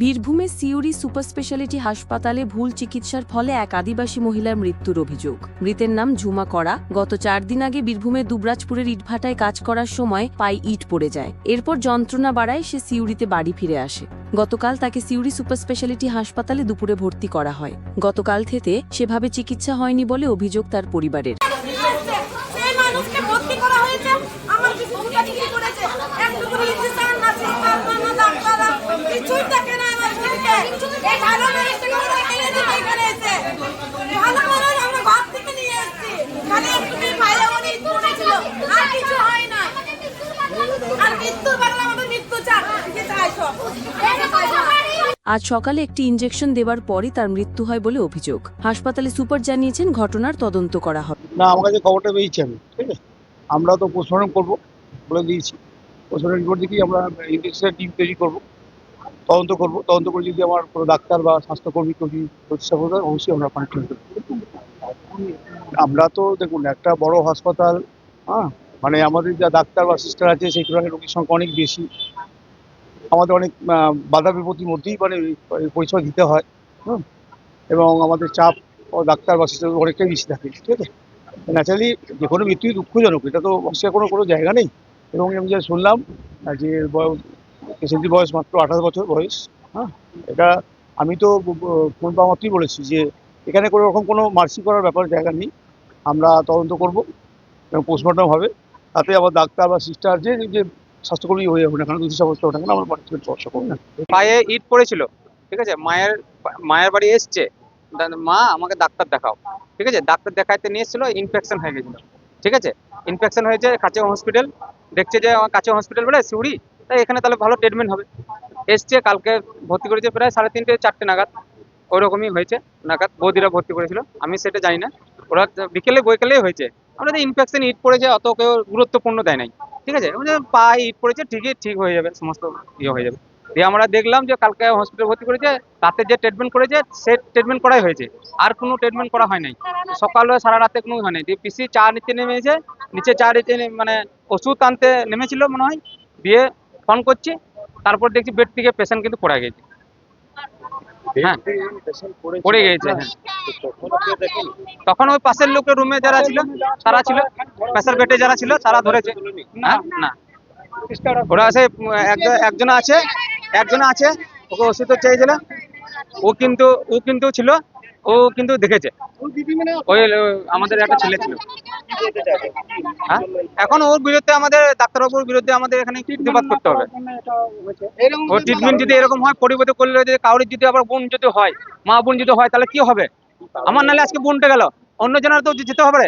বীরভূমের Siuri super speciality হাসপাতালে ভুল চিকিৎসার ফলে এক আদিবাসী মহিলার মৃত্যুর অভিযোগ। মৃতের নাম ঝুমা করা। গত চার দিন আগে বীরভূমের দুবরাজপুরের ইটভাটায় কাজ করার সময় পায়ে ইট পড়ে যায়। এরপর যন্ত্রণা বাড়ায় সে সিউড়িতে বাড়ি ফিরে আসে। গতকাল তাকে সিউড়ি সুপার স্পেশালিটি হাসপাতালে দুপুরে ভর্তি করা হয়। গতকাল থেকে সেভাবে চিকিৎসা হয়নি বলে অভিযোগ তার পরিবারের আমার কিছু ভুটা ডিগ্রি করেছে একটুকু ইঞ্জেকশন না শিক্ষক না ডাক্তার কিছুই থাকে না আমার ছেলেকে এই ভালো মানুষকে আমরা এনে দিতে এখানে এসে ভালো মানুষ আমরা ঘর থেকে নিয়ে এসেছি খালি একটু ভাইয়া উনি পড়েছিল আর কিছু হয় না আর মৃত্যু বাংলা আমাদের মৃত্যু চান কি চাইছো আজ সকালে একটি ইঞ্জেকশন দেওয়ার পরই তার মৃত্যু হয় বলে অভিযোগ। হাসপাতালে সুপার জানিয়েছেন ঘটনার তদন্ত করা হবে না আমার কাছে খবরটা পেয়েছি আমি ঠিক আছে? আমরা তো পোস্টমর্টম করব বলে দিয়েছি। পোস্টমর্টম রিপোর্ট দেখেই আমরা ইনভেস্টিগেশন টিম তৈরি করব। তদন্ত করব, তদন্ত করে যদি আমার কোনো ডাক্তার বা স্বাস্থ্যকর্মী কেউ যদি প্রতিষ্ঠা করবে, অবশ্যই আমরা কানেক্ট আমরা তো দেখুন, একটা বড় হাসপাতাল হ্যাঁ? মানে আমাদের যা ডাক্তার বা সিস্টার আছে, সেই তুলনায় রোগীর সংখ্যা অনেক বেশি। আমাদের অনেক বাধা বিপত্তির মধ্যেই মানে পরিষেবা দিতে হয় হুম এবং আমাদের চাপ ও ডাক্তার বা সিস্টার অনেকটাই বেশি থাকে, ঠিক আছে? ন্যাচারালি যে কোনো মৃত্যুই দুঃখজনক, এটা তো অস্বীকার কোনো কোনো জায়গা নেই। এবং আমি যা শুনলাম যে পেশেন্টের বয়স মাত্র আঠাশ বছর বয়স হ্যাঁ? এটা আমি তো পাওয়া মাত্রই বলেছি যে এখানে কোনো রকম কোনো মার্সি করার ব্যাপার জায়গা নেই। আমরা তদন্ত করব এবং পোস্টমর্টম হবে। তাতে আবার ডাক্তার বা সিস্টার যে যে স্বাস্থ্যকর্মী হয়ে যাবে না কেন দুটি সমস্ত ওঠে কেন আমরা পার্টিসিপেট ভরসা করব না? পায়ে ইট পড়েছিল, ঠিক আছে? মায়ের মায়ের বাড়ি এসছে মা, আমাকে ডাক্তার দেখাও, ঠিক আছে? ডাক্তার দেখাইতে নিয়ে এসেছিল ইনফেকশন হয়ে গেছিল, ঠিক আছে? ইনফেকশন হয়েছে কাছে হসপিটাল দেখছে যে আমার কাছে হসপিটাল বলে, সিউড়ি তাই এখানে তাহলে ভালো ট্রিটমেন্ট হবে। এসছে, কালকে ভর্তি করেছে প্রায় সাড়ে তিনটে, চারটে নাগাদ। ওরকমই হয়েছে নাগাদ, বৌদিরা ভর্তি করেছিল। আমি সেটা জানি না। ওরা বিকেলে, বৈকালেই হয়েছে। আমরা যে ইনফেকশন ইট পড়েছে অত কেউ গুরুত্বপূর্ণ দেয় নাই। ঠিক আছে? পায়ে ইট পড়েছে, ঠিকই, ঠিক হয়ে যাবে, সমস্ত ইয়ে হয়ে যাবে। দিয়ে আমরা দেখলাম যে কালকে হসপিটাল ভর্তি করেছে, তাতে যে ট্রিটমেন্ট করেছে, সে ট্রিটমেন্ট করাই হয়েছে। আর কোনো ট্রিটমেন্ট করা হয় নাই। সকালে, সারা রাতে কোনো হয় নাই। দিয়ে পিসি চা নিতে নেমেছে, নিচে চা নিতে মানে ওষুধ আনতে নেমেছিল মনে হয়। দিয়ে ফোন করছি, তারপর দেখছি বেড থেকে পেশেন্ট কিন্তু পড়ে গেছে। হ্যাঁ পড়ে গেছে হ্যাঁ। তখন ওই পাশের লোকের রুমে যারা ছিল, তারা ছিল। পাশের বেডে যারা ছিল, তারা ধরেছে। হ্যাঁ না। ওরা আছে একজন- আছে, একজন আছে, ওকে ওষুধ চেয়েছিল ও কিন্তু ও কিন্তু ছিল, ও কিন্তু দেখেছে। ওই আমাদের একটা ছেলে ছিল। হ্যাঁ? এখন ওর বিরুদ্ধে আমাদের ডাক্তারবাবুর বিরুদ্ধে আমাদের এখানে প্রতিবাদ করতে হবে? ওর ট্রিটমেন্ট যদি এরকম হয় পরিবর্তন করলে যদি কাউরির যদি আবার বোন যদি হয় মা বোন যদি হয় তাহলে কি হবে? আমার নালে আজকে বোনটা গেল। অন্য জনের তো যেতে হবে।